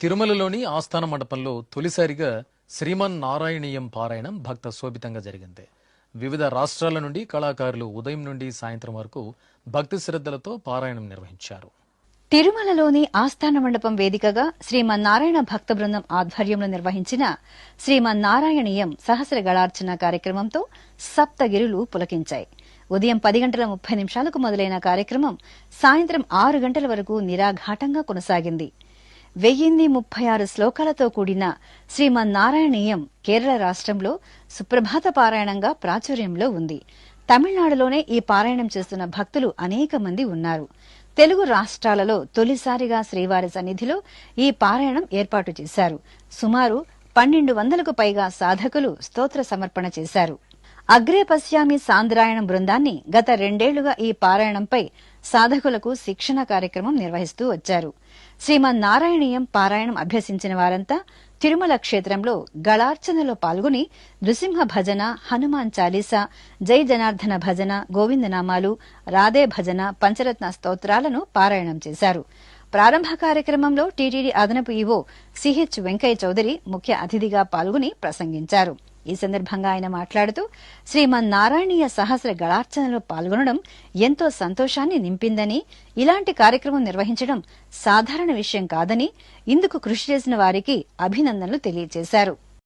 తిరుమలలోని ఆస్థాన మండపంలో తొలిసారిగా శ్రీమన్ నారాయణీయం పారాయణం భక్త శోభితంగా జరిగింది. వివిధ రాష్ట్రాల నుండి కళాకారులు ఉదయం నుండి సాయంత్రం వరకు భక్తి శ్రద్ధలతో పారాయణం నిర్వహించారు. తిరుమలలోని ఆస్థాన మండపం వేదికగా శ్రీమన్నారాయణ భక్త బృందం ఆధ్వర్యంలో నిర్వహించిన శ్రీమన్నారాయణీయం సహస్ర గళార్చన కార్యక్రమంతో సప్తగిరులు పులకించాయి. ఉదయం పది గంటల ముప్పై నిమిషాలకు మొదలైన కార్యక్రమం సాయంత్రం ఆరు గంటల వరకు నిరాఘాటంగా కొనసాగింది. వెయ్యిన్ని ముప్పై ఆరు శ్లోకాలతో కూడిన శ్రీమన్నారాయణీయం కేరళ రాష్ట్రంలో సుప్రభాత పారాయణంగా ప్రాచుర్యంలో ఉంది. తమిళనాడులోనే ఈ పారాయణం చేస్తున్న భక్తులు అనేక మంది ఉన్నారు. తెలుగు రాష్ట్రాలలో తొలిసారిగా శ్రీవారి సన్నిధిలో ఈ పారాయణం ఏర్పాటు చేశారు. సుమారు పన్నెండు వందలకు పైగా సాధకులు స్తోత్ర సమర్పణ చేశారు. అగ్రే పశ్యామి సాంద్రాయణం బృందాన్ని గత రెండేళ్ళుగా ఈ పారాయణంపై సాధకులకు శిక్షణ కార్యక్రమం నిర్వహిస్తూ వచ్చారు. శ్రీమన్నారాయణీయం పారాయణం అభ్యసించిన వారంతా తిరుమల క్షేత్రంలో గళార్చనలో పాల్గొని నృసింహ భజన హనుమాన్ చాలీసా జై జనార్దన భజన గోవిందనామాలు రాధే భజన పంచరత్న స్తోత్రాలను పారాయణం చేశారు. ప్రారంభ కార్యక్రమంలో టీటీడీ అదనపు ఈవో సిహెచ్ వెంకయ్య చౌదరి ముఖ్య అతిథిగా పాల్గొని ప్రసంగించారు. ఈ సందర్భంగా ఆయన మాట్లాడుతూ శ్రీమన్నారాయణీయ సహస్ర గళార్చనలో పాల్గొనడం ఎంతో సంతోషాన్ని నింపిందని ఇలాంటి కార్యక్రమం నిర్వహించడం సాధారణ విషయం కాదని ఇందుకు కృషి చేసిన వారికి అభినందనలు తెలియజేశారు.